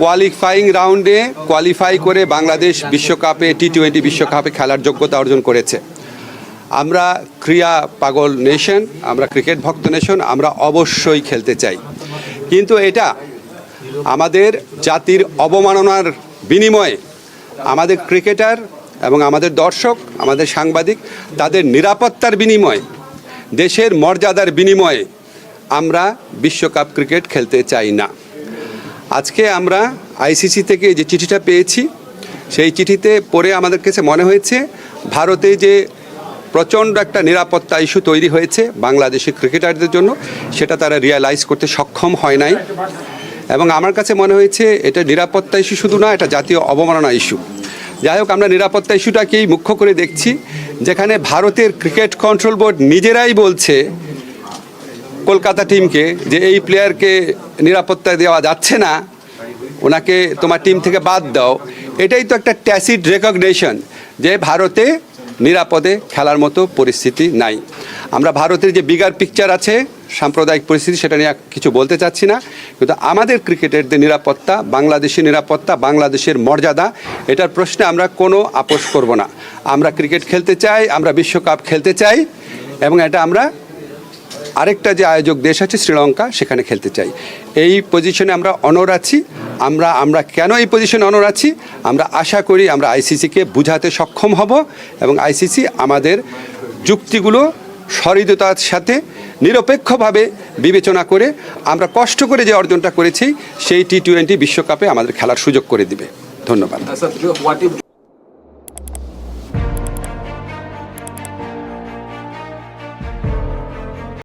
Qualifying রাউন্ডে qualify করে বাংলাদেশ বিশ্বকাপে টি টোয়েন্টি বিশ্বকাপে খেলার যোগ্যতা অর্জন করেছে। আমরা ক্রিয়া পাগল নেশন আমরা ক্রিকেট ভক্ত নেশন আমরা অবশ্যই খেলতে চাই। কিন্তু এটা আমাদের জাতির অবমাননার বিনিময়ে আমাদের ক্রিকেটার এবং আমাদের দর্শক, আমাদের সাংবাদিক, তাদের নিরাপত্তার বিনিময়ে, দেশের মর্যাদার বিনিময়ে আমরা বিশ্বকাপ ক্রিকেট খেলতে চাই না। আজকে আমরা আইসিসি থেকে যে চিঠিটা পেয়েছি, সেই চিঠিতে পড়ে আমাদের কাছে মনে হয়েছে, ভারতে যে প্রচণ্ড একটা নিরাপত্তা ইস্যু তৈরি হয়েছে বাংলাদেশি ক্রিকেটারদের জন্য, সেটা তারা রিয়ালাইজ করতে সক্ষম হয় নাই। এবং আমার কাছে মনে হয়েছে, এটা নিরাপত্তা ইস্যু শুধু না, এটা জাতীয় অবমাননা ইস্যু। যাই হোক, আমরা নিরাপত্তা ইস্যুটাকেই মুখ্য করে দেখছি, যেখানে ভারতের ক্রিকেট কন্ট্রোল বোর্ড নিজেরাই বলছে কলকাতা টিমকে যে এই প্লেয়ারকে নিরাপত্তা দেওয়া যাচ্ছে না, ওনাকে তোমার টিম থেকে বাদ দাও। এটাই তো একটা ট্যাসিড রেকগনেশন যে ভারতে নিরাপদে খেলার মতো পরিস্থিতি নাই। আমরা ভারতের যে বিগার পিকচার আছে, সাম্প্রদায়িক পরিস্থিতি, সেটা নিয়ে কিছু বলতে চাচ্ছি না। কিন্তু আমাদের ক্রিকেটারদের নিরাপত্তা বাংলাদেশের নিরাপত্তা, বাংলাদেশের মর্যাদা, এটার প্রশ্নে আমরা কোনো আপোষ করব না। আমরা ক্রিকেট খেলতে চাই, আমরা বিশ্বকাপ খেলতে চাই, এবং এটা আমরা আরেকটা যে আয়োজক দেশ আছে শ্রীলঙ্কা, সেখানে খেলতে চাই। এই পজিশনে আমরা অনর আছি। আমরা আমরা কেন এই পজিশনে অনর আছি? আমরা আশা করি আমরা আইসিসিকে বুঝাতে সক্ষম হব এবং আইসিসি আমাদের যুক্তিগুলো সহৃদতার সাথে নিরপেক্ষভাবে বিবেচনা করে আমরা কষ্ট করে যে অর্জনটা করেছি, সেই টি টোয়েন্টি বিশ্বকাপে আমাদের খেলার সুযোগ করে দিবে। ধন্যবাদ।